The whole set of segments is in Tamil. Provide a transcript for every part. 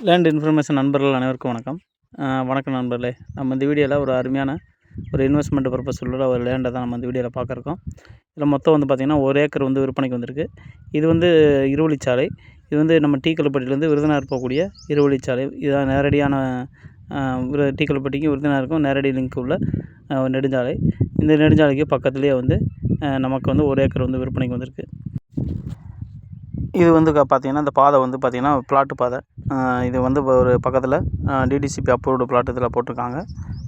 லேண்ட் இன்ஃபர்மேஷன் நண்பர்கள் அனைவருக்கும் வணக்கம். வணக்கம் நண்பர்களே. நம்ம இந்த வீடியோவில் ஒரு அருமையான ஒரு இன்வெஸ்ட்மெண்ட் பர்பஸ் உள்ள ஒரு லேண்டை தான் நம்ம இந்த வீடியோவில் பார்க்குறோம். இதில் மொத்தம் வந்து பார்த்திங்கன்னா ஒரு ஏக்கர் வந்து விற்பனைக்கு வந்திருக்கு. இது வந்து இருவழிச்சாலை. இது வந்து நம்ம டீ கல்லுப்பட்டியிலேருந்து விருதுநகர் போகக்கூடிய இருவழிச்சாலை. இதுதான் நேரடியான அஹ், டீ கல்லுப்பட்டிக்கும் விருதுநகருக்கும் நேரடி லிங்க் உள்ள ஒரு நெடுஞ்சாலை. இந்த நெடுஞ்சாலைக்கு பக்கத்துலேயே வந்து நமக்கு வந்து ஒரு ஏக்கர் வந்து விற்பனைக்கு வந்திருக்கு. இது வந்து க- பார்த்தீங்கன்னா இந்த பாதை வந்து பார்த்திங்கன்னா பிளாட்டு பாதை. இது வந்து இப்போ ஒரு பக்கத்தில் டிடிசிபி அப்ரூவ்டு பிளாட் இதில் போட்டிருக்காங்க.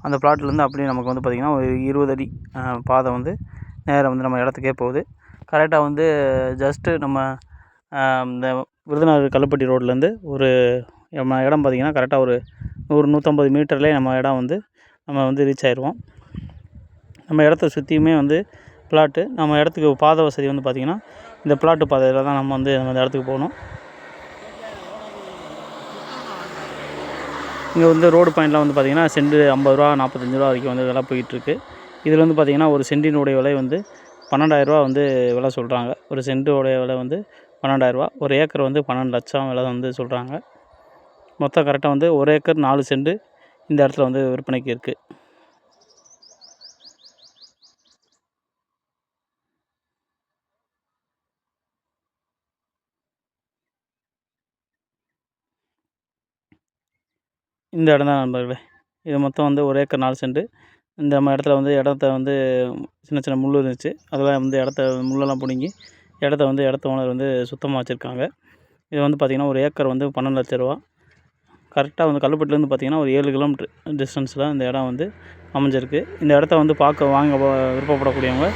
அந்த பிளாட்லேருந்து அப்படியே நமக்கு வந்து பார்த்திங்கன்னா ஒரு இருபது அடி பாதை வந்து நேராக வந்து நம்ம இடத்துக்கே போகுது. கரெக்டாக வந்து ஜஸ்ட்டு நம்ம இந்த விருதுநகர் கல்லுப்பட்டி ரோட்லேருந்து ஒரு நம்ம இடம் பார்த்திங்கன்னா கரெக்டாக ஒரு நூறு நூற்றம்பது மீட்டர்லேயே நம்ம இடம் வந்து நம்ம வந்து ரீச் ஆயிடுவோம் நம்ம இடத்த சுற்றியுமே வந்து பிளாட்டு நம்ம இடத்துக்கு பாதை வசதி வந்து பார்த்திங்கன்னா இந்த பிளாட்டு பாதையில் தான் நம்ம வந்து நம்ம இந்த இடத்துக்கு போகணும். இங்கே வந்து ரோடு பாயிண்ட்லாம் வந்து பார்த்திங்கன்னா செண்டு ஐம்பது ரூபா நாற்பத்தஞ்சு ரூபா வரைக்கும் வந்து விலை போயிட்டுருக்கு இதில் வந்து பார்த்திங்கன்னா ஒரு சென்டினுடைய விலை வந்து பன்னெண்டாயிரரூவா வந்து விலை சொல்கிறாங்க ஒரு சென்ட்டோடைய விலை வந்து பன்னெண்டாயிரரூவா ஒரு ஏக்கர் வந்து பன்னெண்டு லட்சம் விலை வந்து சொல்கிறாங்க மொத்தம் கரெக்டாக வந்து ஒரு ஏக்கர் நாலு செண்டு இந்த இடத்துல வந்து விற்பனைக்கு இருக்குது இந்த இடம் தான் நண்பர்களே. இது மொத்தம் வந்து ஒரு ஏக்கர் நாலு சென்ட். இந்த நம்ம இடத்துல வந்து இடத்த வந்து சின்ன சின்ன முள் இருந்துச்சு. அதெல்லாம் வந்து இடத்த முள்ளெல்லாம் பிடுங்கி இடத்த வந்து இடத்த ஓனர் வந்து சுத்தமாக வச்சுருக்காங்க. இது வந்து பார்த்திங்கன்னா ஒரு ஏக்கர் வந்து பன்னெண்டு லட்ச ரூபா. கரெக்டாக வந்து கல்லுப்பட்டிலேருந்து பார்த்திங்கன்னா ஒரு ஏழு கிலோமீட்டர் டிஸ்டன்ஸில் இந்த இடம் வந்து அமைஞ்சிருக்கு. இந்த இடத்த வந்து பார்க்க வாங்க விருப்பப்படக்கூடியவங்க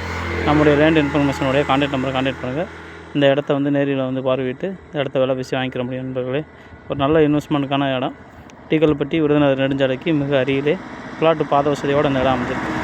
நம்முடைய லேண்ட் இன்ஃபர்மேஷனுடைய கான்டாக்ட் நம்பரை கான்டாக்ட் பண்ணுங்கள் இந்த இடத்த வந்து நேரில் வந்து பார்வையிட்டு இந்த இடத்த விலை பேசி வாங்கிக்கிற முடியும் நண்பர்களே. ஒரு நல்ல இன்வெஸ்ட்மெண்ட்டுக்கான இடம். டீக்கல்பட்டி விருதுநகர் நெடுஞ்சாலைக்கு மிக அருகிலே பிளாட்டு பாத வசதியோடு இந்த இடம் அமைஞ்சிருக்கு.